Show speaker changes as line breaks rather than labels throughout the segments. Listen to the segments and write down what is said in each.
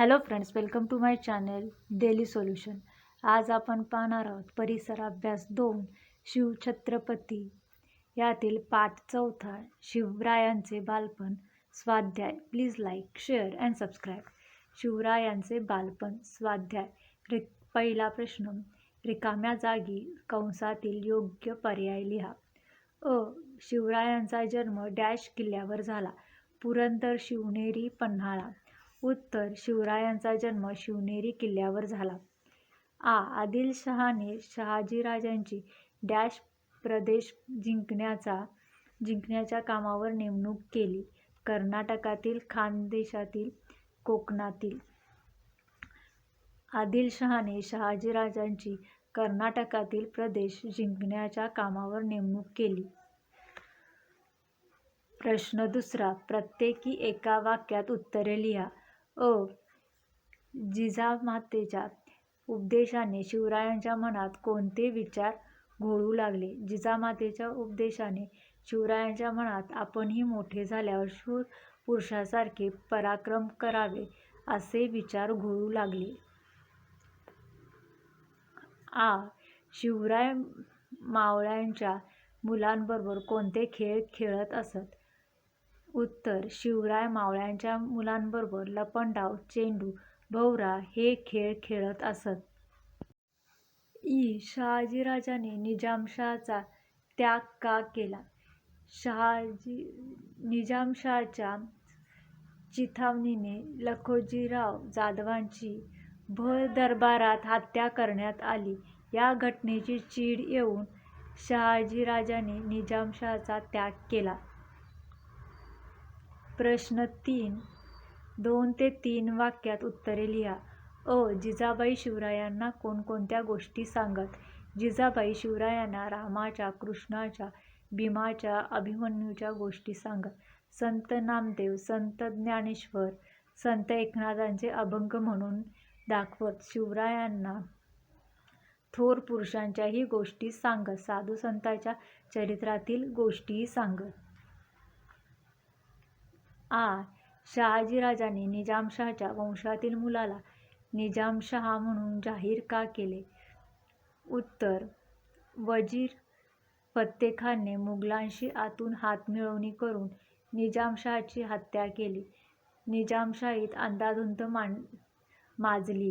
Hello friends welcome to my channel daily solution. आज आपण पाहणार आहोत परिसर अभ्यास दोन शिवछत्रपती यातील पाठ चौथा शिवरायांचे बालपण स्वाध्याय. Please like share and subscribe शिवरायांचे बालपण स्वाध्याय. रि पहिला प्रश्न रिकाम्या जागी कंसातील योग्य पर्याय लिहा. अ शिवरायांचा जन्म डॅश किल्ल्यावर झाला. पुरंदर शिवनेरी पन्हाळा. उत्तर शिवरायांचा जन्म शिवनेरी किल्ल्यावर झाला. आ. आदिलशहाने शहाजीराजांची डॅश प्रदेश जिंकण्याचा जिंकण्याच्या कामावर नेमणूक केली. कर्नाटकातील खानदेशातील कोकणातील आदिलशहाने शहाजीराजांची कर्नाटकातील प्रदेश जिंकण्याच्या कामावर नेमणूक केली. प्रश्न दुसरा प्रत्येकी एका वाक्यात उत्तरे लिहा. अ. जिजामातेच्या उपदेशाने शिवरायांच्या मनात कोणते विचार घोळू लागले? जिजामातेच्या उपदेशाने शिवरायांच्या मनात आपणही मोठे झाल्यावर शूर पुरुषासारखे पराक्रम करावे असे विचार घोळू लागले. आ. शिवराय मावळ्यांच्या मुलांबरोबर कोणते खेळ खेळत असत? उत्तर शिवराय मावळ्यांच्या मुलांबरोबर लपंडाव चेंडू भोवरा हे खेळ खेळत असत. ई. शहाजीराजाने निजामशहाचा त्याग का केला? शहाजी निजामशाहाच्या चिथावणीने लखोजीराव जाधवांची भर दरबारात हत्या करण्यात आली. या घटनेची चीड येऊन शहाजीराजाने निजामशहाचा त्याग केला. प्रश्न तीन. दोन ते तीन वाक्यात उत्तरे लिहा. अ. जिजाबाई शिवरायांना कोणकोणत्या गोष्टी सांगत? जिजाबाई शिवरायांना रामाच्या कृष्णाच्या भीमाच्या अभिमन्यूच्या गोष्टी सांगत. संत नामदेव संत ज्ञानेश्वर संत एकनाथांचे अभंग म्हणून दाखवत शिवरायांना थोर पुरुषांच्याही गोष्टी सांगत. साधू संतांच्या चरित्रातील गोष्टीही सांगत. आ. शहाजीराजाने निजामशहाच्या वंशातील मुलाला निजामशहा म्हणून जाहीर का केले? उत्तर. वजीर फत्तेखानने मुघलांशी आतून हातमिळवणी करून निजामशहाची हत्या केली. निजामशाहीत अंधाधुंद मान माजली.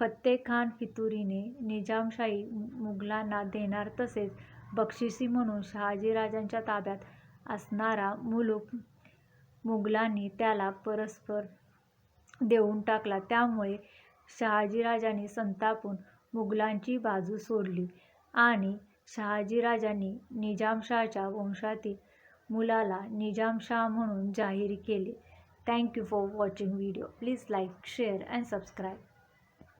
फत्तेखान फितुरीने निजामशाही मुघलांना देणार तसेच बक्षिसी म्हणून शहाजीराजांच्या ताब्यात असणारा मुलूक मुघलांनी त्याला परस्पर देऊन टाकला. त्यामुळे शहाजीराजांनी संतापून मुघलांची बाजू सोडली आणि शहाजीराजांनी निजामशाहच्या वंशातील मुलाला निजामशाह म्हणून जाहीर केले. Thank you for watching video please like share and subscribe